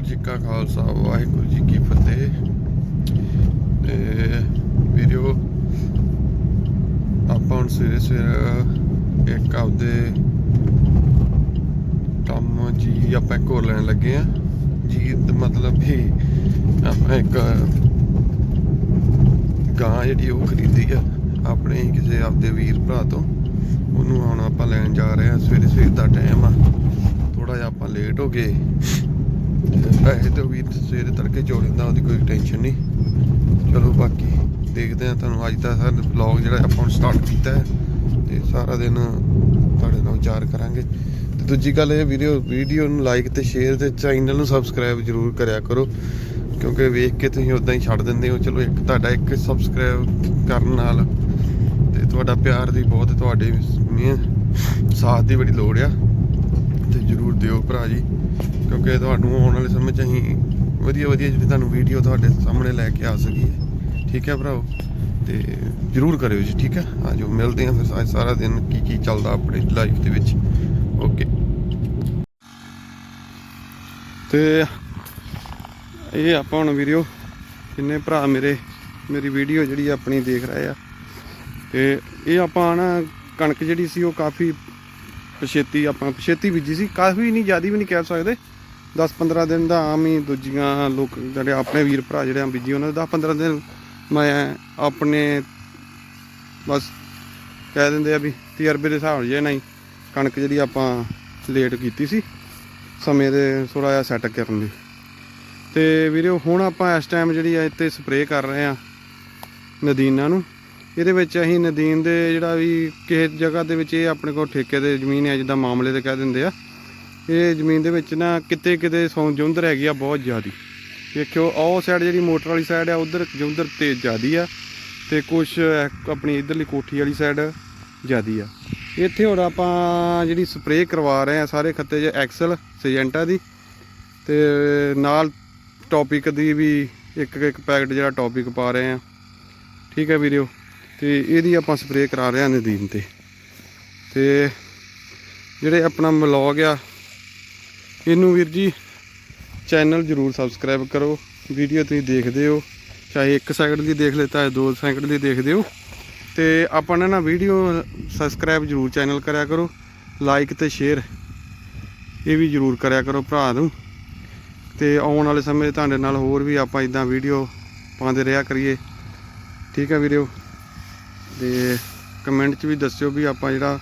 ਵਾਹਿਗੁਰੂ ਜੀ ਕਾ ਖਾਲਸਾ, ਵਾਹਿਗੁਰੂ ਜੀ ਕੀ ਫਤਿਹ। ਤੇ ਵੀਡੀਓ ਆਪਾਂ ਹੁਣ ਸਵੇਰੇ ਸਵੇਰੇ ਇੱਕ ਆਪਦੇ ਕੰਮ ਜੀ ਆਪਾਂ ਇੱਕ ਹੋਰ ਲੈਣ ਲੱਗੇ ਆ ਜੀ ਮਤਲਬ ਵੀ ਆਪਾਂ ਇੱਕ ਗਾਂ ਜਿਹੜੀ ਉਹ ਖਰੀਦੀ ਆ, ਆਪਣੇ ਹੀ ਕਿਸੇ ਆਪਦੇ ਵੀਰ ਭਰਾ ਤੋਂ। ਉਹਨੂੰ ਹੁਣ ਆਪਾਂ ਲੈਣ ਜਾ ਰਹੇ ਆ ਸਵੇਰੇ ਸਵੇਰ ਦਾ ਟਾਈਮ ਆ। ਥੋੜਾ ਜਿਹਾ ਆਪਾਂ ਲੇਟ ਹੋ ਗਏ। ਪੈਸੇ ਤੋਂ ਵੀ ਸਵੇਰੇ ਤੜਕੇ ਚੋੜ ਦਿੰਦਾ ਉਹਦੀ ਕੋਈ ਟੈਨਸ਼ਨ ਨਹੀਂ। ਚਲੋ ਬਾਕੀ ਦੇਖਦੇ ਆ ਤੁਹਾਨੂੰ। ਅੱਜ ਦਾ ਸਾਡਾ ਵਲੌਗ ਜਿਹੜਾ ਆਪਾਂ ਹੁਣ ਸਟਾਰਟ ਕੀਤਾ ਹੈ, ਤੇ ਸਾਰਾ ਦਿਨ ਤੁਹਾਡੇ ਨਾਲ ਵਿਚਾਰ ਕਰਾਂਗੇ। ਤੇ ਦੂਜੀ ਗੱਲ ਇਹ ਵੀਡੀਓ ਵੀਡੀਓ ਨੂੰ ਲਾਈਕ ਤੇ ਸ਼ੇਅਰ ਤੇ ਚੈਨਲ ਨੂੰ ਸਬਸਕ੍ਰਾਈਬ ਜ਼ਰੂਰ ਕਰਿਆ ਕਰੋ। ਕਿਉਂਕਿ ਵੇਖ ਕੇ ਤੁਸੀਂ ਉਦਾਂ ਹੀ ਛੱਡ ਦਿੰਦੇ ਹੋ। ਚਲੋ ਇੱਕ ਤੁਹਾਡਾ ਇੱਕ ਸਬਸਕ੍ਰਾਈਬ ਕਰਨ ਨਾਲ ਤੇ ਤੁਹਾਡਾ ਪਿਆਰ ਦੀ ਬਹੁਤ ਤੁਹਾਡੇ ਸਾਥ ਦੀ ਬੜੀ ਲੋੜ ਆ। ਤੇ ਜਰੂਰ ਦਿਓ ਭਰਾ ਜੀ। ਕਿਉਂਕਿ ਤੁਹਾਨੂੰ ਆਉਣ ਵਾਲੇ ਸਮੇਂ 'ਚ ਅਸੀਂ ਵਧੀਆ ਵਧੀਆ ਜਿਹੜੀ ਤੁਹਾਨੂੰ ਵੀਡੀਓ ਤੁਹਾਡੇ ਸਾਹਮਣੇ ਲੈ ਕੇ ਆ ਸਕੀਏ। ਠੀਕ ਹੈ ਭਰਾਓ ਤੇ ਜਰੂਰ ਕਰਿਓ ਜੀ, ਠੀਕ ਹੈ? ਆਜੋ, ਮਿਲਦੇ ਹਾਂ ਫਿਰ ਅੱਜ ਸਾਰਾ ਦਿਨ ਕੀ ਕੀ ਚੱਲਦਾ ਆਪਣੀ ਲਾਈਫ ਦੇ ਵਿੱਚ। ਓਕੇ ਤੇ ਇਹ ਆਪਾਂ ਹੁਣ ਵੀਡੀਓ ਕਿੰਨੇ ਭਰਾ ਮੇਰੇ, ਮੇਰੀ ਵੀਡੀਓ ਜਿਹੜੀ ਆਪਣੀ ਦੇਖ ਰਹੇ ਆ। ਤੇ ਇਹ ਆਪਾਂ ਨਾ ਕਣਕ ਜਿਹੜੀ ਸੀ ਉਹ ਕਾਫੀ ਪਛੇਤੀ ਆਪਾਂ, ਪਛੇਤੀ ਬੀਜੀ ਸੀ, ਕਾਫੀ ਨਹੀਂ, ਜ਼ਿਆਦੀ ਵੀ ਨਹੀਂ ਕਹਿ ਸਕਦੇ। 10-15 ਦਿਨ ਦਾ ਆਮ ਹੀ ਦੂਜੀਆਂ ਲੋਕ ਜਿਹੜੇ ਆਪਣੇ ਵੀਰ ਭਰਾ ਜਿਹੜੇ ਆ ਬੀਜੀ, ਉਹਨਾਂ ਦੇ 10-15 ਦਿਨ ਮੈਂ ਆਪਣੇ ਬਸ ਕਹਿ ਦਿੰਦੇ ਆ ਵੀ ਤਜਰਬੇ ਦੇ ਹਿਸਾਬ ਜੇ ਨਹੀਂ, ਕਣਕ ਜਿਹੜੀ ਆਪਾਂ ਲੇਟ ਕੀਤੀ ਸੀ, ਸਮੇਂ ਦੇ ਥੋੜਾ ਜਿਹਾ ਸੈੱਟ ਕਰਨ ਲਈ ਤੇ ਵੀਰੋ, ਹੁਣ ਆਪਾਂ ਇਸ ਟਾਈਮ ਜਿਹੜੀ ਆ ਇੱਥੇ ਸਪਰੇਅ ਕਰ ਰਹੇ ਆ ਨਦੀਨਾਂ ਨੂੰ। ਇਹਦੇ ਵਿੱਚ ਅਸੀਂ ਨਦੀਨ ਦੇ ਜਿਹੜਾ ਵੀ ਕਿਸੇ ਜਗ੍ਹਾ ਦੇ ਵਿੱਚ ਇਹ ਆਪਣੇ ਕੋਲ ਠੇਕੇ ਦੇ ਜ਼ਮੀਨ ਹੈ, ਜਿੱਦਾਂ ਮਾਮਲੇ ਤੇ ਕਹਿ ਦਿੰਦੇ ਆ। ਇਹ ਜ਼ਮੀਨ ਦੇ ਵਿੱਚ ਨਾ ਕਿਤੇ ਕਿਤੇ ਸੌਂ ਜੁੰਦਰ ਹੈਗੀ ਆ ਬਹੁਤ ਜ਼ਿਆਦੀ। ਦੇਖਿਓ ਉਹ ਸਾਈਡ ਜਿਹੜੀ ਮੋਟਰ ਵਾਲੀ ਸਾਈਡ ਆ, ਉਧਰ ਜੁੰਦਰ ਤੇਜ਼ ਜ਼ਿਆਦੀ ਆ ਤੇ ਕੁਝ ਆਪਣੀ ਇਧਰਲੀ ਕੋਠੀ ਵਾਲੀ ਸਾਈਡ ਜ਼ਿਆਦੀ ਆ। ਇੱਥੇ ਹੁਣ ਆਪਾਂ ਜਿਹੜੀ ਸਪਰੇਅ ਕਰਵਾ ਰਹੇ ਆ, ਸਾਰੇ ਖੱਤੇ 'ਚ ਐਕਸਲ ਸਿਜੈਂਟਾ ਦੀ ਤੇ ਨਾਲ ਟੌਪਿਕ ਦੀ ਵੀ ਇੱਕ ਇੱਕ ਪੈਕਟ ਜਿਹੜਾ ਟੌਪਿਕ ਪਾ ਰਹੇ ਆ। ਠੀਕ ਹੈ ਵੀਡੀਓ ਤੇ ਇਹਦੀ ਆਪਾਂ ਸਪਰੇਅ ਕਰਾ ਰਹੇ ਹਾਂ ਨਦੀਨ ਤੇ। ਤੇ ਜਿਹੜੇ ਆਪਣਾ ਮਲੌਗ ਆ ਇਹਨੂੰ ਵੀਰ ਜੀ ਚੈਨਲ ਜਰੂਰ ਸਬਸਕ੍ਰਾਈਬ ਕਰੋ। ਵੀਡੀਓ ਤੁਸੀਂ ਦੇਖਦੇ ਹੋ। ਚਾਹੇ ਇੱਕ ਸੈਕਿੰਡ ਦੀ ਦੇਖ ਲੈਤਾ ਹੈ ਦੋ ਸੈਕਿੰਡ ਦੀ ਦੇਖਦੇ ਹੋ ਤੇ ਆਪਾਂ ਨੇ ਨਾ ਵੀਡੀਓ ਸਬਸਕ੍ਰਾਈਬ ਜਰੂਰ ਚੈਨਲ ਕਰਿਆ ਕਰੋ। ਲਾਈਕ ਤੇ ਸ਼ੇਅਰ ਇਹ ਵੀ ਜਰੂਰ ਕਰਿਆ ਕਰੋ ਭਰਾ ਨੂੰ। ਤੇ ਆਉਣ ਵਾਲੇ ਸਮੇਂ ਤੁਹਾਡੇ ਨਾਲ ਹੋਰ ਵੀ ਆਪਾਂ ਇਦਾਂ ਵੀਡੀਓ ਪਾਉਂਦੇ ਰਿਹਾ ਕਰੀਏ। ਠੀਕ ਹੈ ਵੀਡੀਓ ਤੇ ਕਮੈਂਟ 'ਚ ਵੀ ਦੱਸਿਓ ਵੀ ਆਪਾਂ ਜਿਹੜਾ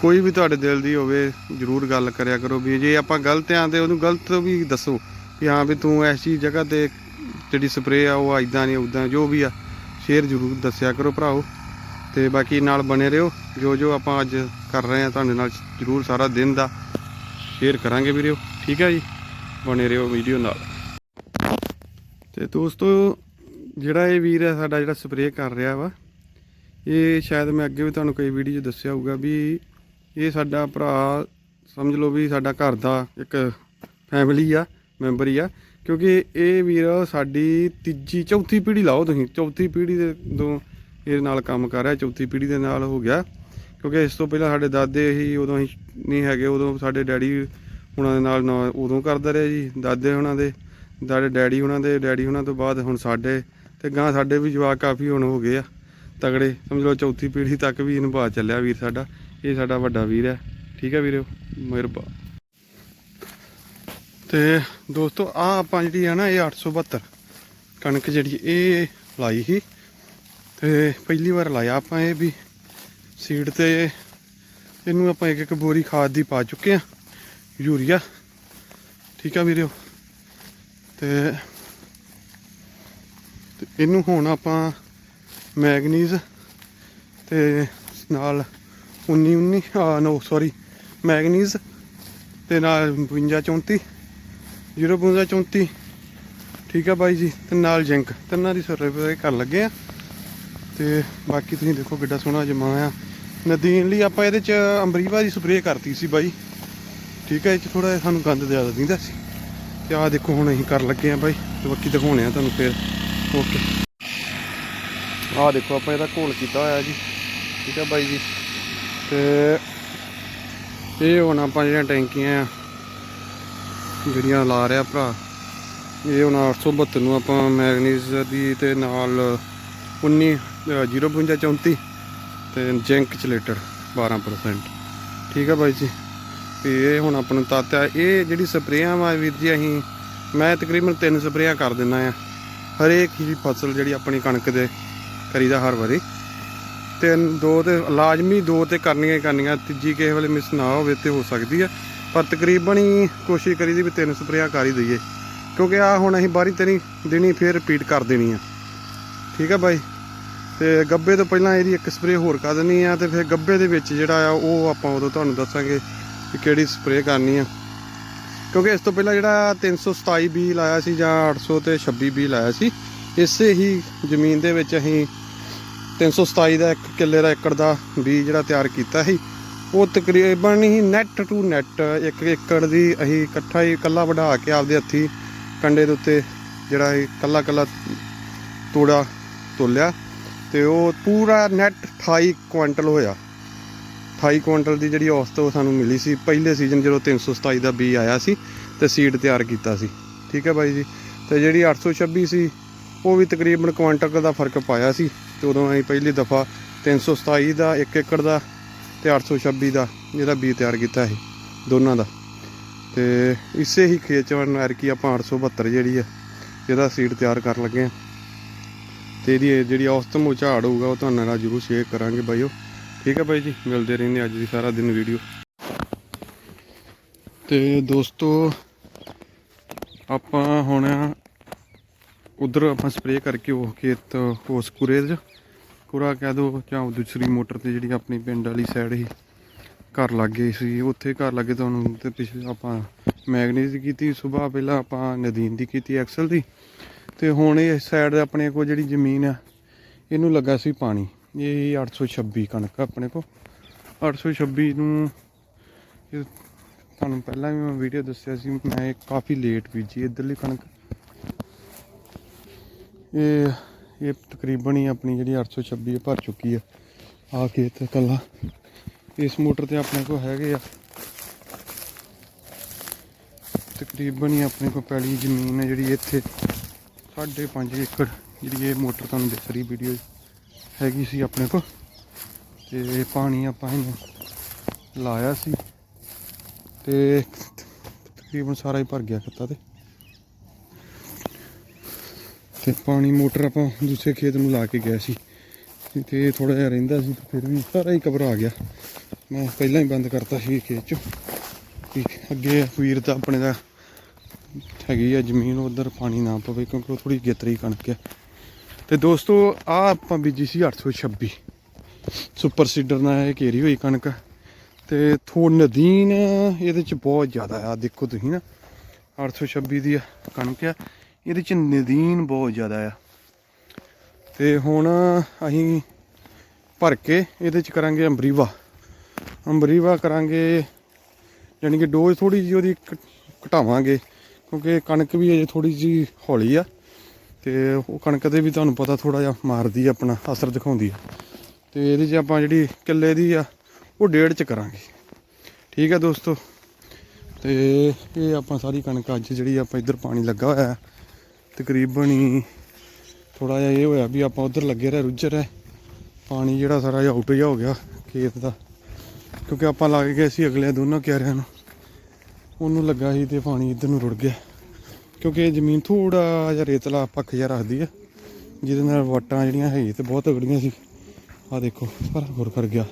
ਕੋਈ ਵੀ ਤੁਹਾਡੇ ਦਿਲ ਦੀ ਹੋਵੇ, ਜਰੂਰ ਗੱਲ ਕਰਿਆ ਕਰੋ ਵੀ ਜੇ ਆਪਾਂ ਗਲਤ ਆਂ ਤੇ ਉਹਨੂੰ ਗਲਤ ਵੀ ਦੱਸੋ ਵੀ ਹਾਂ ਵੀ ਤੂੰ ਐਸੀ ਜਗ੍ਹਾ ਤੇ ਜਿਹੜੀ ਸਪਰੇਅ ਆ ਉਹ ਇਦਾਂ ਨਹੀਂ ਉਦਾਂ ਜੋ ਵੀ ਆ ਸ਼ੇਅਰ ਜਰੂਰ ਦੱਸਿਆ ਕਰੋ ਭਰਾਓ। ਤੇ ਬਾਕੀ ਨਾਲ ਬਣੇ ਰਹੋ, ਜੋ ਜੋ ਆਪਾਂ ਅੱਜ ਕਰ ਰਹੇ ਆ, ਤੁਹਾਡੇ ਨਾਲ ਜਰੂਰ ਸਾਰਾ ਦਿਨ ਦਾ ਸ਼ੇਅਰ ਕਰਾਂਗੇ ਵੀਡੀਓ ਠੀਕ ਹੈ ਜੀ? ਬਣੇ ਰਹੋ ਵੀਡੀਓ ਨਾਲ। ਤੇ ਦੋਸਤੋ, ਜਿਹੜਾ ਇਹ ਵੀਰ ਹੈ ਸਾਡਾ ਜਿਹੜਾ ਸਪਰੇਅ ਕਰ ਰਿਹਾ ਵਾ ਇਹ ਸ਼ਾਇਦ ਮੈਂ ਅੱਗੇ ਵੀ ਤੁਹਾਨੂੰ ਕਈ ਵੀਡੀਓ 'ਚ ਦੱਸਿਆ ਹੋਊਗਾ ਵੀ ਇਹ ਸਾਡਾ ਭਰਾ, ਸਮਝ ਲਓ ਵੀ ਸਾਡਾ ਘਰ ਦਾ ਇੱਕ ਫੈਮਿਲੀ ਆ ਮੈਂਬਰ ਹੀ ਆ। ਕਿਉਂਕਿ ਇਹ ਵੀਰ ਸਾਡੀ ਤੀਜੀ, ਚੌਥੀ ਪੀੜ੍ਹੀ ਲਾਓ ਤੁਸੀਂ। ਚੌਥੀ ਪੀੜ੍ਹੀ ਦੇ ਤੋਂ ਇਹਦੇ ਨਾਲ ਕੰਮ ਕਰ ਰਿਹਾ, ਚੌਥੀ ਪੀੜ੍ਹੀ ਦੇ ਨਾਲ ਹੋ ਗਿਆ। ਕਿਉਂਕਿ ਇਸ ਤੋਂ ਪਹਿਲਾਂ ਸਾਡੇ ਦਾਦੇ ਹੀ ਉਦੋਂ ਹੀ ਨਹੀਂ ਹੈਗੇ, ਉਦੋਂ ਸਾਡੇ ਡੈਡੀ ਉਹਨਾਂ ਦੇ ਨਾਲ ਨਾ- ਉਦੋਂ ਕਰਦਾ ਰਿਹਾ ਜੀ, ਦਾਦੇ ਉਹਨਾਂ ਦੇ। ਦਾਦੇ ਡੈਡੀ ਉਹਨਾਂ ਦੇ, ਡੈਡੀ ਉਹਨਾਂ ਤੋਂ ਬਾਅਦ ਹੁਣ ਸਾਡੇ। ਤੇ ਗਾਂ ਸਾਡੇ ਵੀ ਜਵਾਕ ਕਾਫੀ ਹੁਣ ਹੋ ਗਏ ਆ। ਤਗੜੇ, ਸਮਝ ਲਓ ਚੌਥੀ ਪੀੜ੍ਹੀ ਤੱਕ ਵੀ ਇਹਨੂੰ ਬਾਅਦ ਚੱਲਿਆ ਵੀਰ ਸਾਡਾ। ਇਹ ਸਾਡਾ ਵੱਡਾ ਵੀਰ ਹੈ। ਠੀਕ ਹੈ ਵੀਰੋ? ਮਿਹਰਬਾ ਤੇ ਦੋਸਤੋ ਆ ਆਪਾਂ ਜਿਹੜੀ ਆ ਨਾ, ਇਹ 872 ਕਣਕ ਜਿਹੜੀ ਇਹ ਲਾਈ ਸੀ। ਤੇ ਪਹਿਲੀ ਵਾਰ ਲਾਇਆ ਆਪਾਂ ਇਹ ਵੀ। ਸੀਡ ਤੇ ਇਹਨੂੰ ਆਪਾਂ ਇੱਕ ਇੱਕ ਬੋਰੀ ਖਾਦ ਦੀ ਪਾ ਚੁੱਕੇ ਆ ਯੂਰੀਆ। ਠੀਕ ਆ ਵੀਰੋ? ਤੇ ਤੇ ਇਹਨੂੰ ਹੁਣ ਆਪਾਂ ਮੈਗਨੀਜ਼ ਤੇ ਨਾਲ 19 19 ਆ ਨੋ ਸੌਰੀ ਮੈਗਨੀਜ਼ ਤੇ ਨਾਲ 52 34 052 34 ਠੀਕ ਆ ਬਾਈ ਜੀ, ਤੇ ਨਾਲ ਜਿੰਕ, ਤਿੰਨਾਂ ਦੀ ਸਰਵੇ ਕਰ ਲੱਗੇ ਆ। ਤੇ ਬਾਕੀ ਤੁਸੀਂ ਦੇਖੋ ਕਿੱਡਾ ਸੋਹਣਾ ਜਮਾ ਆ ਨਦੀਨ ਲਈ ਆਪਾਂ ਇਹਦੇ ਚ ਅੰਬਰੀਵਾ ਦੀ ਸਪਰੇਅ ਕਰਤੀ ਸੀ ਬਾਈ। ਠੀਕ ਹੈ ਇਹ ਚ ਥੋੜਾ ਸਾਨੂੰ ਗੰਦ ਜ਼ਿਆਦਾ ਦਿੰਦਾ ਸੀ। ਤੇ ਆਹ ਦੇਖੋ ਹੁਣ ਅਸੀਂ ਕਰ ਲੱਗੇ ਆ ਬਾਈ, ਤੇ ਬਾਕੀ ਦਿਖਾਉਣੇ ਆ ਤੁਹਾਨੂੰ ਫੇਰ। ਓਕੇ ਆਹ ਦੇਖੋ ਆਪਾਂ ਇਹਦਾ ਘੋਲ ਕੀਤਾ ਹੋਇਆ ਜੀ। ਠੀਕ ਹੈ ਬਾਈ ਜੀ। ਤੇ ਇਹ ਹੁਣ ਆਪਾਂ ਜਿਹੜੀਆਂ ਟੈਂਕੀਆਂ ਆ ਜਿਹੜੀਆਂ ਲਾ ਰਿਹਾ ਭਰਾ ਇਹ ਹੁਣ 872 ਨੂੰ ਆਪਾਂ ਮੈਗਨੀਜ਼ ਦੀ ਤੇ ਨਾਲ 19 ਅ, 052 34 ਤੇ ਜਿੰਕ ਚਲੇਟਰ 12% ਠੀਕ ਆ ਬਾਈ ਜੀ। ਤੇ ਇਹ ਹੁਣ ਆਪਾਂ ਨੂੰ ਤਾਤਿਆ ਇਹ ਜਿਹੜੀ ਸਪਰੇਆਂ ਵਾ ਵੀਰ ਜੀ ਅਸੀਂ ਮੈਂ ਤਕਰੀਬਨ ਤਿੰਨ ਸਪਰੇਆਂ ਕਰ ਦਿੰਦਾ ਆ। ਹਰੇਕ ਹੀ ਫਸਲ ਜਿਹੜੀ ਆਪਣੀ ਕਣਕ ਦੇ ਕਰੀਦਾ ਹਰ ਵਾਰੀ। ਤਿੰਨ ਦੋ ਤੇ ਲਾਜ਼ਮੀ ਦੋ ਤੇ ਕਰਨੀਆਂ ਹੀ ਕਰਨੀਆਂ, ਤੀਜੀ ਕਿਸੇ ਵੇਲੇ ਮਿਸ ਨਾ ਹੋਵੇ ਤੇ ਹੋ ਸਕਦੀ ਆ। ਪਰ ਤਕਰੀਬਨ ਹੀ ਕੋਸ਼ਿਸ਼ ਕਰੀਦੀ ਵੀ ਤਿੰਨ ਸਪਰੇਆਂ ਕਰ ਹੀ ਦਈਏ। ਕਿਉਂਕਿ ਆ ਹੁਣ ਅਸੀਂ ਬਾਰੀ ਤੇਰੀ ਦਿਨੀ ਫੇਰ ਰਿਪੀਟ ਕਰ ਦੇਣੀ ਆ। ਠੀਕ ਆ ਬਾਈ? ਤੇ ਗੱਬੇ ਤੋਂ ਪਹਿਲਾਂ ਇਹਦੀ ਇੱਕ ਸਪਰੇਅ ਹੋਰ ਕਰ ਦੇਣੀ ਆ ਤੇ ਫਿਰ ਗੱਬੇ ਦੇ ਵਿੱਚ ਜਿਹੜਾ ਆ ਉਹ ਆਪਾਂ ਉਦੋਂ ਤੁਹਾਨੂੰ ਦੱਸਾਂਗੇ ਕਿ ਕਿਹੜੀ ਸਪਰੇਅ ਕਰਨੀ ਆ। ਕਿਉਂਕਿ ਇਸ ਤੋਂ ਪਹਿਲਾਂ ਜਿਹੜਾ 327 ਬੀ ਲਾਇਆ ਸੀ ਜਾਂ 800 ਤੇ 26 ਬੀ ਲਾਇਆ ਸੀ ਇਸੇ ਹੀ ਜ਼ਮੀਨ ਦੇ ਵਿੱਚ ਅਸੀਂ 327 ਦਾ ਇੱਕ ਕਿੱਲੇ ਦਾ ਏਕੜ ਦਾ ਬੀ ਜਿਹੜਾ ਤਿਆਰ ਕੀਤਾ ਸੀ। ਉਹ ਤਕਰੀਬਨ ਹੀ ਨੈਟ ਟੂ ਨੈਟ ਇੱਕ ਏਕੜ ਦੀ ਅਸੀਂ ਇਕੱਠਾ ਹੀ ਕੱਲਾ ਵਢਾ ਕੇ ਆਪਦੇ ਹੱਥੀ ਕੰਡੇ ਦੇ ਉੱਤੇ ਜਿਹੜਾ ਇਹ ਕੱਲਾ ਕੱਲਾ ਤੋੜਾ ਤੋਲਿਆ ਤੇ ਉਹ ਪੂਰਾ ਨੈਟ 28 ਕੁਇੰਟਲ ਹੋਇਆ। 28 ਕੁਇੰਟਲ ਦੀ ਜਿਹੜੀ ਔਸਤ ਉਹ ਸਾਨੂੰ ਮਿਲੀ ਸੀ। ਪਹਿਲੇ ਸੀਜ਼ਨ ਜਦੋਂ 327 ਦਾ ਬੀ ਆਇਆ ਸੀ ਤੇ ਸੀਡ ਤਿਆਰ ਕੀਤਾ ਸੀ। ਠੀਕ ਹੈ ਬਾਈ ਜੀ? ਤੇ ਜਿਹੜੀ 826 ਸੀ ਉਹ ਵੀ ਤਕਰੀਬਨ ਕੁਇੰਟਲ ਦਾ ਫ਼ਰਕ ਪਾਇਆ ਸੀ ਤੇ ਉਦੋਂ ਅਸੀਂ ਪਹਿਲੀ ਦਫਾ 327 ਦਾ 1 ਏਕੜ ਦਾ ਤੇ 826 ਦਾ ਇਹਦਾ ਬੀ ਤਿਆਰ ਕੀਤਾ ਸੀ, ਦੋਨਾਂ ਦਾ। ਤੇ ਇਸੇ ਹੀ ਖੇਤ ਚ ਨਰ ਕੀ ਆਪਾਂ 872 ਜਿਹੜੀ ਆ, ਇਹਦਾ ਸੀਡ ਤਿਆਰ ਕਰਨ ਲੱਗੇ ਆ ਤੇ ਇਹਦੀ ਜਿਹੜੀ ਔਸਤਮ ਝਾੜ ਹੋਊਗਾ, ਉਹ ਤੁਹਾਨੂੰ ਨਾਲ ਜ਼ਰੂਰ ਸ਼ੇਅਰ ਕਰਾਂਗੇ ਬਾਈਓ ਠੀਕ ਹੈ ਬਾਈ ਜੀ, ਮਿਲਦੇ ਰਹਿੰਦੇ ਅੱਜ ਦੀ ਸਾਰਾ ਦਿਨ ਵੀਡੀਓ ਤੇ ਦੋਸਤੋ, ਆਪਾਂ ਹੁਣ ਉਧਰ ਆਪਾਂ ਸਪਰੇਅ ਕਰਕੇ ਉਹ ਖੇਤ ਉਸ ਕੁਰੇ ਚ ਕੁਰਾ ਕਹਿ ਦੋ, ਜਾਂ ਉਹ ਦੂਸਰੀ ਮੋਟਰ ਤੇ ਜਿਹੜੀ ਆਪਣੀ ਪਿੰਡ ਵਾਲੀ ਸਾਈਡ ਹੀ ਘਰ ਲੱਗੇ ਸੀ, ਉੱਥੇ ਘਰ ਲੱਗੇ ਤੁਹਾਨੂੰ ਤੇ ਪਿਛਲੇ ਆਪਾਂ ਮੈਗਨੀਜ਼ ਕੀਤੀ ਸਵੇਰ ਪਹਿਲਾਂ ਆਪਾਂ ਨਦੀਨ ਦੀ ਕੀਤੀ ਐਕਸਲ ਦੀ, ਤੇ ਹੁਣ ਇਹ ਸਾਈਡ ਆਪਣੇ ਕੋਲ ਜਿਹੜੀ ਜ਼ਮੀਨ ਆ, ਇਹਨੂੰ ਲੱਗਾ ਸੀ ਪਾਣੀ, ਇਹ 826 ਕਣਕ ਆਪਣੇ ਕੋਲ 826 ਨੂੰ ਤੁਹਾਨੂੰ ਪਹਿਲਾਂ ਵੀ ਮੈਂ ਵੀਡੀਓ ਦੱਸਿਆ ਸੀ, ਮੈਂ ਇਹ ਕਾਫੀ ਲੇਟ ਬੀਜੀ, ਇਧਰਲੀ ਕਣਕ ਇਹ ਇਹ ਤਕਰੀਬਨ ਹੀ ਆਪਣੀ ਜਿਹੜੀ 826 ਇਹ ਭਰ ਚੁੱਕੀ ਆ। ਆ ਖੇਤ ਕੱਲਾ ਇਸ ਮੋਟਰ ਤੇ ਆਪਣੇ ਕੋਲ ਹੈਗੇ ਆ। ਤਕਰੀਬਨ ਹੀ ਆਪਣੇ ਕੋਲ ਪੈਲੀ ਜ਼ਮੀਨ ਹੈ ਜਿਹੜੀ ਇੱਥੇ। 5.5 ਏਕੜ ਜਿਹੜੀ ਇਹ ਮੋਟਰ ਤੁਹਾਨੂੰ ਦਿਖ ਰਹੀ ਵੀਡੀਓ ਹੈਗੀ ਸੀ ਆਪਣੇ ਕੋਲ। ਤੇ ਪਾਣੀ ਆਪਾਂ ਇਹਨੂੰ ਲਾਇਆ ਸੀ। ਤੇ ਤਕਰੀਬਨ ਸਾਰਾ ਹੀ ਭਰ ਗਿਆ ਖੱਤਾ ਤੇ। ਤੇ ਪਾਣੀ ਮੋਟਰ ਆਪਾਂ ਦੂਸਰੇ ਖੇਤ ਨੂੰ ਲਾ ਕੇ ਗਏ ਸੀ। ਤੇ ਥੋੜਾ ਜਿਹਾ ਰਹਿੰਦਾ ਸੀ ਫਿਰ ਵੀ ਸਾਰਾ ਹੀ ਘਬਰਾ ਗਿਆ। ਮੈਂ ਪਹਿਲਾਂ ਹੀ ਬੰਦ ਕਰਤਾ ਸੀ ਖੇਤ ਚ। ਅੱਗੇ ਵੀਰ ਦਾ ਆਪਣੇ ਦਾ ਹੈਗੀ ਆ, ਜ਼ਮੀਨ ਉਧਰ ਪਾਣੀ ਨਾ ਪਵੇ ਕਿਉਂਕਿ ਉਹ ਥੋੜੀ ਗੇਤਰੀ ਕਣਕ ਹੈ ਤੇ ਦੋਸਤੋ ਆ ਆਪਾਂ ਬੀਜੀ ਸੀ 826 ਸੁਪਰ ਸੀਡਰ ਨਾਲ ਇਹ ਘੇਰੀ ਹੋਈ ਕਣਕ। ਤੇ ਥੋੜ ਨਦੀਨ, ਇਹਦੇ ਚ ਬਹੁਤ ਜ਼ਿਆਦਾ ਆ। ਦੇਖੋ ਤੁਸੀਂ ਨਾ 826 ਦੀ ਕਣਕ ਆ। ਇਹਦੇ ਚ ਨਦੀਨ ਬਹੁਤ ਜ਼ਿਆਦਾ ਆ। ਤੇ ਹੁਣ ਅਸੀਂ ਭਰ ਕੇ ਇਹਦੇ ਚ ਕਰਾਂਗੇ ਅੰਬਰੀਵਾ। ਅੰਬਰੀਵਾ ਕਰਾਂਗੇ ਯਾਨੀ ਕਿ ਡੋਜ਼ ਥੋੜੀ ਜਿਹੀ ਉਹਦੀ ਘ- ਘਟਾਵਾਂਗੇ, ਕਿਉਂਕਿ ਕਣਕ ਵੀ ਅਜੇ ਥੋੜੀ ਜਿਹੀ ਹੌਲੀ ਆ। ਤੇ ਉਹ ਕਣਕ 'ਤੇ ਵੀ ਤੁਹਾਨੂੰ ਪਤਾ ਥੋੜਾ ਜਿਹਾ ਮਾਰਦੀ ਆ, ਆਪਣਾ ਅਸਰ ਦਿਖਾਉਂਦੀ ਆ। ਤੇ ਇਹਦੇ 'ਚ ਆਪਾਂ ਜਿਹੜੀ ਕਿੱਲੇ ਦੀ ਆ, ਉਹ ਡੇਢ 'ਚ ਕਰਾਂਗੇ। ਠੀਕ ਆ ਦੋਸਤੋ? ਤੇ ਇਹ ਆਪਾਂ ਸਾਰੀ ਕਣਕ ਅੱਜ ਜਿਹੜੀ ਆਪਾਂ ਇੱਧਰ ਪਾਣੀ ਲੱਗਾ ਹੋਇਆ। ਤਕਰੀਬਨ ਹੀ ਥੋੜਾ ਜਿਹਾ ਇਹ ਹੋਇਆ ਵੀ ਆਪਾਂ ਉਧਰ ਲੱਗੇ ਰਹੇ ਰੁੱਝਰ ਹੈ ਪਾਣੀ ਜਿਹੜਾ ਸਾਰਾ ਜਿਹਾ ਆਊਟ ਜਿਹਾ ਹੋ ਗਿਆ ਖੇਤ ਦਾ। ਕਿਉਂਕਿ ਆਪਾਂ ਲੱਗ ਗਏ ਸੀ ਅਗਲੇ ਦੋਨੋਂ ਕਿਆਰਿਆਂ ਨੂੰ। ਉਹਨੂੰ ਲੱਗਾ ਸੀ ਤੇ ਪਾਣੀ ਇੱਧਰ ਨੂੰ ਰੁੜ ਗਿਆ। ਕਿਉਂਕਿ ਇਹ ਜ਼ਮੀਨ ਥੋੜਾ ਜਿਹਾ ਰੇਤਲਾ ਪੱਖ ਜਿਹਾ ਰੱਖਦੀ ਹੈ ਜਿਹਦੇ ਨਾਲ ਵਟਾਂ ਜਿਹੜੀਆਂ ਹੈ ਤੇ ਬਹੁਤ ਤਗੜੀਆਂ ਸੀ। ਆ ਦੇਖੋ, ਸਾਰਾ ਹੋਰ ਕਰ ਗਿਆ।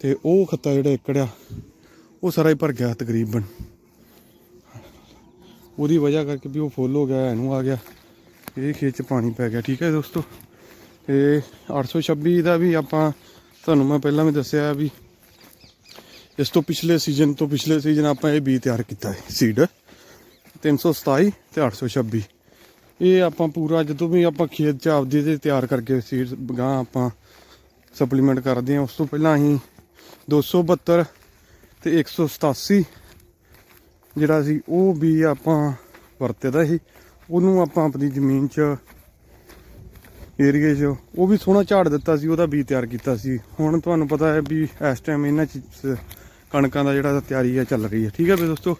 ਤੇ ਉਹ ਖੱਤਾ ਜਿਹੜਾ ਏਕੜ ਆ ਉਹ ਸਾਰਾ ਹੀ ਭਰ ਗਿਆ ਤਕਰੀਬਨ। ਉਹਦੀ ਵਜ੍ਹਾ ਕਰਕੇ ਵੀ ਉਹ ਫੁੱਲ ਹੋ ਗਿਆ, ਇਹਨੂੰ ਆ ਗਿਆ। ਇਹ ਖੇਤ 'ਚ ਪਾਣੀ ਪੈ ਗਿਆ, ਠੀਕ ਹੈ ਦੋਸਤੋ? ਤੇ 826 ਦਾ ਵੀ ਆਪਾਂ, ਤੁਹਾਨੂੰ ਮੈਂ ਪਹਿਲਾਂ ਵੀ ਦੱਸਿਆ ਵੀ ਇਸ ਤੋਂ ਪਿਛਲੇ ਸੀਜ਼ਨ ਤੋਂ ਪਿਛਲੇ ਸੀਜ਼ਨ ਆਪਾਂ ਇਹ ਬੀ ਤਿਆਰ ਕੀਤਾ ਹੈ ਸੀਡ 327 ਤੇ 826 ਇਹ ਆਪਾਂ ਪੂਰਾ ਜਦੋਂ ਵੀ ਆਪਾਂ ਖੇਤ 'ਚ ਆਪਦੇ ਤੇ ਤਿਆਰ ਕਰਕੇ ਸੀਡ ਗਾਂ ਆਪਾਂ ਸਪਲੀਮੈਂਟ ਕਰਦੇ ਹਾਂ, ਉਸ ਤੋਂ ਪਹਿਲਾਂ ਅਸੀਂ 272 ਤੇ 187 ਜਿਹੜਾ ਸੀ, ਉਹ ਵੀ ਆਪਾਂ ਵਰਤੇ ਦਾ ਸੀ। ਉਹਨੂੰ ਆਪਾਂ ਆਪਣੀ ਜ਼ਮੀਨ 'ਚ, ਏਰੀਏ 'ਚ, ਉਹ ਵੀ ਸੋਹਣਾ ਝਾੜ ਦਿੱਤਾ ਸੀ, ਉਹਦਾ ਬੀ ਤਿਆਰ ਕੀਤਾ ਸੀ। ਹੁਣ ਤੁਹਾਨੂੰ ਪਤਾ ਹੈ ਵੀ ਇਸ ਟਾਈਮ ਇਹਨਾਂ ਚ ਕਣਕਾਂ ਦਾ ਜਿਹੜਾ ਤਿਆਰੀ ਹੈ ਚੱਲ ਰਹੀ ਹੈ ਠੀਕ ਹੈ ਵੀ ਦੋਸਤੋ?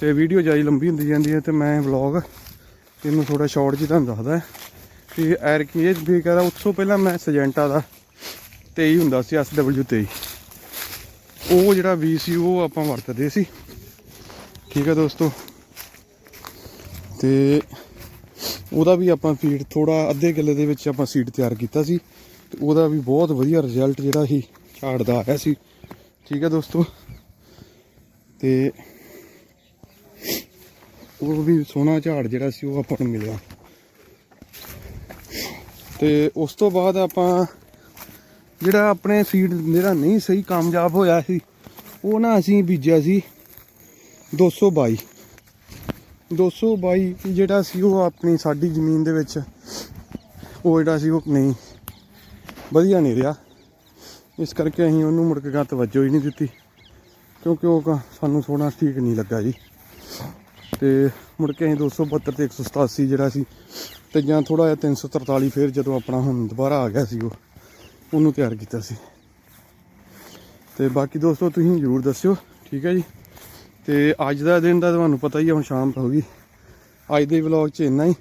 ਤੇ ਵੀਡੀਓ ਜਾਈ ਲੰਬੀ ਹੁੰਦੀ ਜਾਂਦੀ ਹੈ ਤੇ ਮੈਂ ਵਲੌਗ ਇਹਨੂੰ ਥੋੜਾ ਸ਼ਾਰਟ ਜਿਹਾ ਤੁਹਾਨੂੰ ਦੱਸਦਾ ਕਿ ਐਰ ਕੀ ਇਹ ਵੀ ਕਹਦਾ ਉਸ ਤੋਂ ਪਹਿਲਾਂ ਮੈਂ ਸਜੈਂਟਾ ਦਾ 23 ਹੁੰਦਾ ਸੀ SW 23 ਉਹ ਜਿਹੜਾ ਵੀ ਸੀ, ਉਹ ਆਪਾਂ ਵਰਤਦੇ ਸੀ। ਠੀਕ ਹੈ ਦੋਸਤੋ। ਤੇ ਉਹਦਾ ਵੀ ਆਪਾਂ ਫੀਡ ਥੋੜਾ ਅੱਧੇ ਕਿੱਲੇ ਦੇ ਵਿੱਚ ਆਪਾਂ ਸੀਡ ਤਿਆਰ ਕੀਤਾ ਸੀ। ਤੇ ਉਹਦਾ ਵੀ ਬਹੁਤ ਵਧੀਆ ਰਿਜ਼ਲਟ ਜਿਹੜਾ ਸੀ, ਝਾੜ ਦਾ ਆਇਆ ਸੀ। ਠੀਕ ਹੈ ਦੋਸਤੋ। ਤੇ ਉਹ ਵੀ ਸੋਹਣਾ ਝਾੜ ਜਿਹੜਾ ਸੀ, ਉਹ ਆਪਾਂ ਨੂੰ ਮਿਲਿਆ। ਤੇ ਉਸ ਤੋਂ ਬਾਅਦ ਆਪਾਂ ਜਿਹੜਾ ਆਪਣੇ ਸੀਡ ਜਿਹੜਾ ਨਹੀਂ ਸਹੀ ਕਾਮਯਾਬ ਹੋਇਆ ਸੀ, ਉਹ ਨਾ ਅਸੀਂ ਬੀਜਿਆ ਸੀ 222 222 ਜਿਹੜਾ ਸੀ ਉਹ ਆਪਣੀ ਸਾਡੀ ਜ਼ਮੀਨ ਦੇ ਵਿੱਚ, ਉਹ ਜਿਹੜਾ ਸੀ ਉਹ ਨਹੀਂ, ਵਧੀਆ ਨਹੀਂ ਰਿਹਾ। ਇਸ ਕਰਕੇ ਅਸੀਂ ਉਹਨੂੰ ਮੁੜ ਕੇ ਤਵੱਜੋ ਹੀ ਨਹੀਂ ਦਿੱਤੀ, ਕਿਉਂਕਿ ਉਹ ਕ- ਸਾਨੂੰ ਥੋੜਾ ਠੀਕ ਨਹੀਂ ਲੱਗਾ ਜੀ। ਤੇ ਮੁੜ ਕੇ ਅਸੀਂ 272 ਤੇ 187 ਜਿਹੜਾ ਸੀ, ਤੇ ਜਾਂ ਥੋੜਾ ਜਿਹਾ 343 ਫੇਰ ਜਦੋਂ ਆਪਣਾ ਹੁਣ ਦੁਬਾਰਾ ਆ ਗਿਆ ਸੀ ਉਹ, ਉਹਨੂੰ ਤਿਆਰ ਕੀਤਾ ਸੀ। ਤੇ ਬਾਕੀ ਦੋਸਤੋ, ਤੁਸੀਂ ਜਰੂਰ ਦੱਸਿਓ, ਠੀਕ ਹੈ ਜੀ? ਤੇ ਅੱਜ ਦਾ ਦਿਨ ਦਾ ਤੁਹਾਨੂੰ ਪਤਾ ਹੀ ਹੈ ਹੁਣ ਸ਼ਾਮ ਹੋ ਗਈ। ਅੱਜ ਦੇ ਵਲੌਗ 'ਚ ਇੰਨਾ ਹੀ।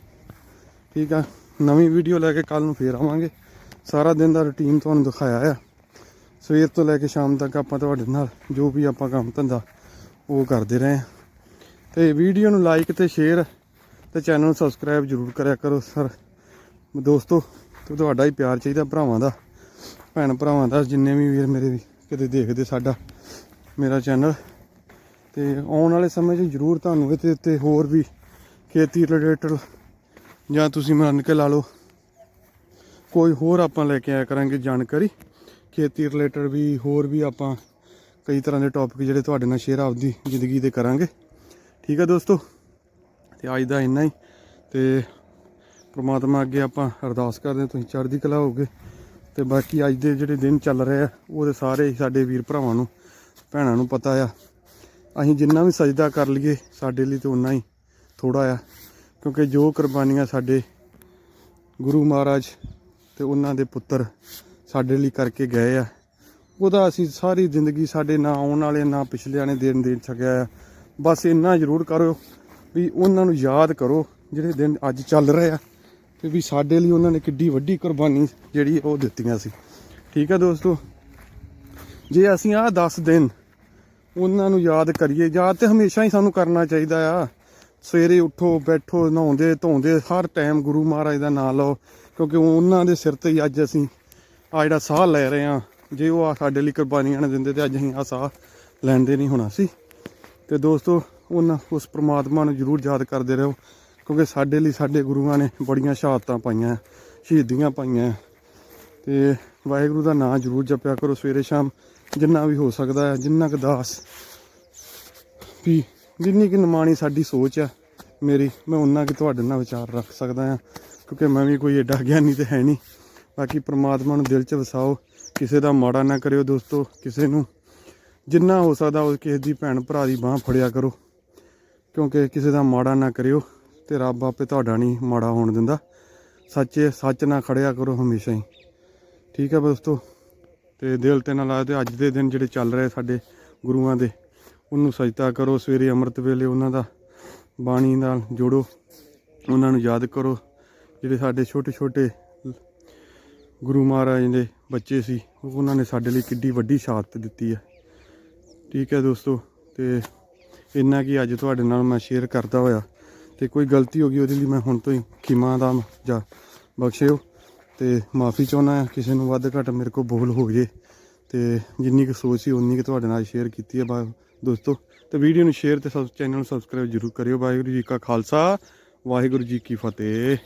ਠੀਕ ਆ? ਨਵੀਂ ਵੀਡੀਓ ਲੈ ਕੇ ਕੱਲ ਨੂੰ ਫੇਰ ਆਵਾਂਗੇ। ਸਾਰਾ ਦਿਨ ਦਾ ਰੁਟੀਨ ਤੁਹਾਨੂੰ ਦਿਖਾਇਆ ਆ। ਸਵੇਰ ਤੋਂ ਲੈ ਕੇ ਸ਼ਾਮ ਤੱਕ ਆਪਾਂ ਤੁਹਾਡੇ ਨਾਲ ਜੋ ਵੀ ਆਪਾਂ ਕੰਮ ਧੰਦਾ, ਉਹ ਕਰਦੇ ਰਹੇ ਹਾਂ ਤੇ ਵੀਡੀਓ ਨੂੰ ਲਾਈਕ ਤੇ ਸ਼ੇਅਰ ਤੇ ਚੈਨਲ ਨੂੰ ਸਬਸਕ੍ਰਾਈਬ ਜਰੂਰ ਕਰਿਆ ਕਰੋ ਸਰ। ਦੋਸਤੋ, ਤੇ ਤੁਹਾਡਾ ਹੀ ਪਿਆਰ ਚਾਹੀਦਾ ਭਰਾਵਾਂ ਦਾ, ਭੈਣ ਭਰਾਵਾਂ ਦਾ, ਜਿੰਨੇ ਵੀ ਵੀਰ ਮੇਰੇ ਵੀ ਕਿਤੇ ਦੇਖਦੇ ਸਾਡਾ, ਮੇਰਾ ਚੈਨਲ ਤੇ ਆਉਣ ਵਾਲੇ ਸਮੇਂ 'ਚ ਜਰੂਰ ਤੁਹਾਨੂੰ ਇਹਦੇ ਉੱਤੇ ਹੋਰ ਵੀ ਖੇਤੀ ਰਿਲੇਟਡ ਜਾਂ ਤੁਸੀਂ ਮੰਨ ਕੇ ਲਾ ਲਓ। ਕੋਈ ਹੋਰ ਆਪਾਂ ਲੈ ਕੇ ਆਇਆ ਕਰਾਂਗੇ ਜਾਣਕਾਰੀ। ਖੇਤੀ ਰਿਲੇਟਡ ਵੀ ਹੋਰ ਵੀ ਆਪਾਂ ਕਈ ਤਰ੍ਹਾਂ ਦੇ ਟੌਪਿਕ ਜਿਹੜੇ ਤੁਹਾਡੇ ਨਾਲ ਸ਼ੇਅਰ ਆਪਦੀ ਜ਼ਿੰਦਗੀ ਦੇ ਕਰਾਂਗੇ। ਠੀਕ ਹੈ ਦੋਸਤੋ? ਤੇ ਅੱਜ ਦਾ ਇੰਨਾ ਹੀ। ਤੇ ਪ੍ਰਮਾਤਮਾ ਅੱਗੇ ਆਪਾਂ ਅਰਦਾਸ ਕਰਦੇ ਹਾਂ, ਤੁਸੀਂ ਚੜ੍ਹਦੀ ਕਲਾ ਹੋਗੇ ਤੇ ਬਾਕੀ ਅੱਜ ਦੇ ਜਿਹੜੇ ਦਿਨ ਚੱਲ ਰਹੇ ਆ, ਉਹਦੇ ਸਾਰੇ ਸਾਡੇ ਵੀਰ ਭਰਾਵਾਂ ਨੂੰ, ਭੈਣਾਂ ਨੂੰ ਪਤਾ ਆ। ਅਸੀਂ ਜਿੰਨਾ ਵੀ ਸਜਦਾ ਕਰ ਲਈਏ ਸਾਡੇ ਲਈ ਤਾਂ ਉਨਾ ਹੀ ਥੋੜਾ ਆ। ਕਿਉਂਕਿ ਜੋ ਕੁਰਬਾਨੀਆਂ ਸਾਡੇ ਗੁਰੂ ਮਹਾਰਾਜ ਤੇ ਉਹਨਾਂ ਦੇ ਪੁੱਤਰ ਸਾਡੇ ਲਈ ਕਰਕੇ ਗਏ ਆ, ਉਹਦਾ ਅਸੀਂ ਸਾਰੀ ਜ਼ਿੰਦਗੀ ਸਾਡੇ ਨਾ ਆਉਣ ਵਾਲੇ, ਨਾ ਪਿਛਲਿਆਂ ਨੇ ਦੇਣ ਦੇ ਸਕਿਆ ਆ। ਬਸ ਇੰਨਾ ਜ਼ਰੂਰ ਕਰੋ ਵੀ ਉਹਨਾਂ ਨੂੰ ਯਾਦ ਕਰੋ ਜਿਹੜੇ ਦਿਨ ਅੱਜ ਚੱਲ ਰਹੇ ਆ ਤੇ ਵੀ ਸਾਡੇ ਲਈ ਉਹਨਾਂ ਨੇ ਕਿੱਡੀ ਵੱਡੀ ਕੁਰਬਾਨੀ ਜਿਹੜੀ ਉਹ ਦਿੱਤੀਆਂ ਸੀ। ਠੀਕ ਆ ਦੋਸਤੋ? ਜੇ ਅਸੀਂ ਆਹ 10 ਦਿਨ ਉਹਨਾਂ ਨੂੰ ਯਾਦ ਕਰੀਏ। ਯਾਦ ਤੇ ਹਮੇਸ਼ਾ ਹੀ ਸਾਨੂੰ ਕਰਨਾ ਚਾਹੀਦਾ ਆ। ਸਵੇਰੇ ਉੱਠੋ, ਬੈਠੋ, ਨਹਾਉਂਦੇ, ਧੋਂਦੇ, ਹਰ ਟਾਈਮ ਗੁਰੂ ਮਹਾਰਾਜ ਦਾ ਨਾਮ ਲਓ, ਕਿਉਂਕਿ ਉਹਨਾਂ ਦੇ ਸਿਰ ਤੇ ਹੀ ਅੱਜ ਅਸੀਂ ਆ ਜਿਹੜਾ ਸਾਹ ਲੈ ਰਹੇ ਆ ਜੇ ਉਹ ਆ ਸਾਡੇ ਲਈ ਕੁਰਬਾਨੀਆਂ ਨਾ ਦਿੰਦੇ ਤੇ ਅੱਜ ਅਸੀਂ ਆ ਸਾਹ ਲੈਂਦੇ ਨਹੀਂ ਹੋਣਾ ਸੀ। ਤੇ ਦੋਸਤੋ, ਉਹਨਾਂ ਉਸ ਪ੍ਰਮਾਤਮਾ ਨੂੰ ਜਰੂਰ ਯਾਦ ਕਰਦੇ ਰਹੋ, ਕਿਉਂਕਿ ਸਾਡੇ ਲਈ ਸਾਡੇ ਗੁਰੂਆਂ ਨੇ ਬੜੀਆਂ ਸ਼ਹਾਦਤਾਂ ਪਾਈਆਂ, ਸ਼ਹੀਦੀਆਂ ਪਾਈਆਂ। ਤੇ ਵਾਹਿਗੁਰੂ ਦਾ ਨਾਮ ਜਰੂਰ ਜਪਿਆ ਕਰੋ ਸਵੇਰੇ ਸ਼ਾਮ। ਜਿੰਨਾ ਵੀ ਹੋ ਸਕਦਾ ਹੈ, ਜਿੰਨਾ ਕੁ ਦਾਸ ਵੀ ਜਿੰਨੀ ਕਿ ਨਿਮਾਣੀ ਸਾਡੀ ਸੋਚ ਆ, ਮੇਰੀ, ਮੈਂ ਉਹਨਾਂ ਕਿ ਤੁਹਾਡੇ ਨਾਲ ਵਿਚਾਰ ਰੱਖ ਸਕਦਾ ਆ ਕਿਉਂਕਿ ਮੈਂ ਵੀ ਕੋਈ ਏਡਾ ਗਿਆਨੀ ਤੇ ਹੈ ਨਹੀਂ। ਬਾਕੀ ਪ੍ਰਮਾਤਮਾ ਨੂੰ ਦਿਲ 'ਚ ਵਸਾਓ, ਕਿਸੇ ਦਾ ਮਾੜਾ ਨਾ ਕਰਿਓ ਦੋਸਤੋ, ਕਿਸੇ ਨੂੰ ਜਿੰਨਾ ਹੋ ਸਕਦਾ ਉਹ ਕਿਸੇ ਦੀ ਭੈਣ ਭਰਾ ਦੀ ਬਾਹ ਫੜਿਆ ਕਰੋ, ਕਿਉਂਕਿ ਕਿਸੇ ਦਾ ਮਾੜਾ ਨਾ ਕਰਿਓ ਤੇ ਰੱਬ ਆਪੇ ਤੁਹਾਡਾ ਨਹੀਂ ਮਾੜਾ ਹੋਣ ਦਿੰਦਾ। ਸੱਚੇ ਸੱਚ ਨਾਲ ਖੜਿਆ ਕਰੋ ਹਮੇਸ਼ਾ ਹੀ। ਠੀਕ ਹੈ ਦੋਸਤੋ। ਤੇ ਦਿਲ ਤੇ ਨਾਲ ਤੇ ਅੱਜ ਦੇ ਦਿਨ ਜਿਹੜੇ ਚੱਲ ਰਹੇ ਸਾਡੇ ਗੁਰੂਆਂ ਦੇ, ਉਹਨੂੰ ਸਜਤਾ ਕਰੋ, ਸਵੇਰੇ ਅੰਮ੍ਰਿਤ ਵੇਲੇ ਉਹਨਾਂ ਦਾ ਬਾਣੀ ਨਾਲ ਜੋੜੋ, ਉਹਨਾਂ ਨੂੰ ਯਾਦ ਕਰੋ, ਜਿਹੜੇ ਸਾਡੇ ਛੋਟੇ ਛੋਟੇ ਗੁਰੂ ਮਹਾਰਾਜ ਦੇ ਬੱਚੇ ਸੀ, ਉਹਨਾਂ ਨੇ ਸਾਡੇ ਲਈ ਕਿੱਡੀ ਵੱਡੀ ਸ਼ਹਾਦਤ ਦਿੱਤੀ ਹੈ। ਠੀਕ ਹੈ ਦੋਸਤੋ, ਤੇ ਇੰਨਾ ਕੀ ਅੱਜ ਤੁਹਾਡੇ ਨਾਲ ਮੈਂ ਸ਼ੇਅਰ ਕਰਦਾ ਹੋਇਆ, ਤੇ ਕੋਈ ਗਲਤੀ ਹੋ ਗਈ ਉਹਦੇ ਲਈ ਮੈਂ ਹੁਣ ਤੋਂ ਹੀ ਖਿਮਾ ਦਾ ਜਾਂ ਬਖਸ਼ਿਓ। ਤੇ ਮਾਫੀ ਚਾਹੁੰਦਾ ਕਿਸੇ ਨੂੰ ਵੱਧ ਘੱਟ ਮੇਰੇ ਕੋਲ ਬੋਲ ਹੋ ਜੇ ਤੇ ਜਿੰਨੀ ਕੁ ਸੋਚ ਸੀ, ਉਨੀ ਕੁ ਤੁਹਾਡੇ ਨਾਲ ਸ਼ੇਅਰ ਕੀਤੀ ਹੈ ਬਾ ਦੋਸਤੋ। ਤੇ ਵੀਡੀਓ ਨੂੰ ਸ਼ੇਅਰ ਤੇ ਸਬ ਚੈਨਲ ਨੂੰ ਸਬਸਕ੍ਰਾਈਬ ਜਰੂਰ ਕਰਿਓ। ਵਾਹਿਗੁਰੂ ਜੀ ਕਾ ਖਾਲਸਾ, ਵਾਹਿਗੁਰੂ ਜੀ ਕੀ ਫਤਿਹ।